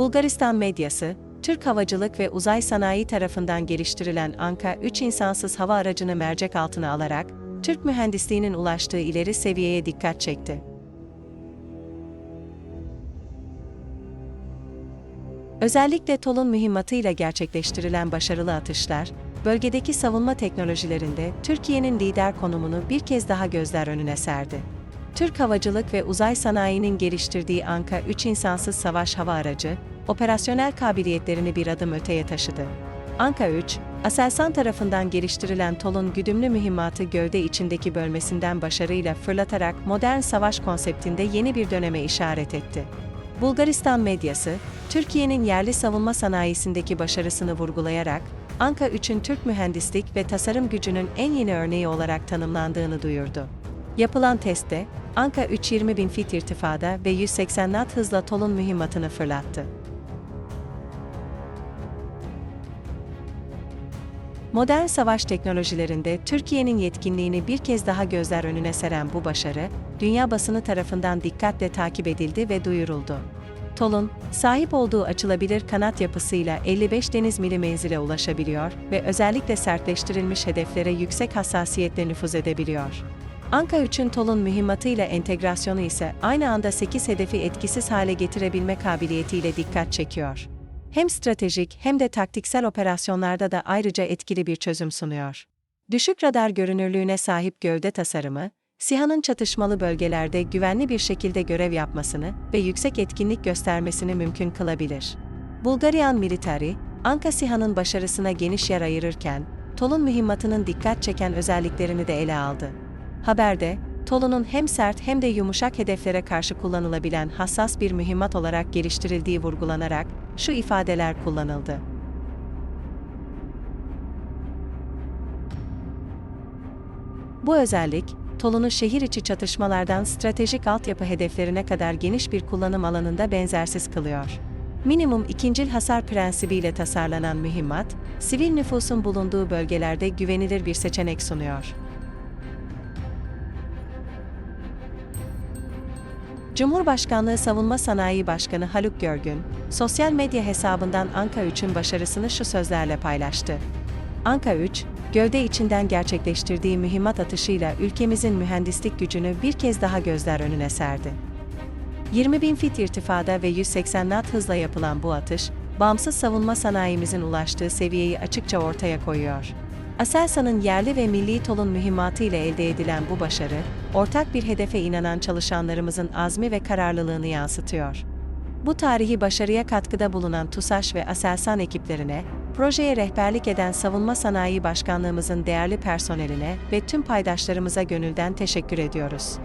Bulgaristan medyası, Türk Havacılık ve Uzay Sanayi tarafından geliştirilen Anka 3 insansız hava aracını mercek altına alarak, Türk mühendisliğinin ulaştığı ileri seviyeye dikkat çekti. Özellikle TOL'un mühimmatıyla gerçekleştirilen başarılı atışlar, bölgedeki savunma teknolojilerinde Türkiye'nin lider konumunu bir kez daha gözler önüne serdi. Türk Havacılık ve Uzay Sanayi'nin geliştirdiği Anka 3 insansız savaş hava aracı, operasyonel kabiliyetlerini bir adım öteye taşıdı. Anka 3, Aselsan tarafından geliştirilen TOL'un güdümlü mühimmatı gövde içindeki bölmesinden başarıyla fırlatarak modern savaş konseptinde yeni bir döneme işaret etti. Bulgaristan medyası, Türkiye'nin yerli savunma sanayisindeki başarısını vurgulayarak, Anka 3'ün Türk mühendislik ve tasarım gücünün en yeni örneği olarak tanımlandığını duyurdu. Yapılan testte, Anka 3 20 bin fit irtifada ve 180 knot hızla TOL'un mühimmatını fırlattı. Modern savaş teknolojilerinde Türkiye'nin yetkinliğini bir kez daha gözler önüne seren bu başarı, dünya basını tarafından dikkatle takip edildi ve duyuruldu. TOL'un, sahip olduğu açılabilir kanat yapısıyla 55 deniz mili menzile ulaşabiliyor ve özellikle sertleştirilmiş hedeflere yüksek hassasiyetle nüfuz edebiliyor. Anka 3'ün TOL'un mühimmatıyla entegrasyonu ise aynı anda 8 hedefi etkisiz hale getirebilme kabiliyetiyle dikkat çekiyor hem stratejik hem de taktiksel operasyonlarda da ayrıca etkili bir çözüm sunuyor. Düşük radar görünürlüğüne sahip gövde tasarımı, SİHA'nın çatışmalı bölgelerde güvenli bir şekilde görev yapmasını ve yüksek etkinlik göstermesini mümkün kılabilir. Bulgarian Military, Anka SİHA'nın başarısına geniş yer ayırırken, TOL'un mühimmatının dikkat çeken özelliklerini de ele aldı. Haberde, TOL'unun hem sert hem de yumuşak hedeflere karşı kullanılabilen hassas bir mühimmat olarak geliştirildiği vurgulanarak şu ifadeler kullanıldı. Bu özellik, TOL'unu şehir içi çatışmalardan stratejik altyapı hedeflerine kadar geniş bir kullanım alanında benzersiz kılıyor. Minimum ikincil hasar prensibiyle tasarlanan mühimmat, sivil nüfusun bulunduğu bölgelerde güvenilir bir seçenek sunuyor. Cumhurbaşkanlığı Savunma Sanayi Başkanı Haluk Görgün, sosyal medya hesabından Anka 3'ün başarısını şu sözlerle paylaştı. Anka 3, gövde içinden gerçekleştirdiği mühimmat atışıyla ülkemizin mühendislik gücünü bir kez daha gözler önüne serdi. 20 bin fit irtifada ve 180 knot hızla yapılan bu atış, bağımsız savunma sanayimizin ulaştığı seviyeyi açıkça ortaya koyuyor. Aselsan'ın yerli ve milli TOL'un mühimmatı ile elde edilen bu başarı, ortak bir hedefe inanan çalışanlarımızın azmi ve kararlılığını yansıtıyor. Bu tarihi başarıya katkıda bulunan TUSAŞ ve Aselsan ekiplerine, projeye rehberlik eden Savunma Sanayi Başkanlığımızın değerli personeline ve tüm paydaşlarımıza gönülden teşekkür ediyoruz.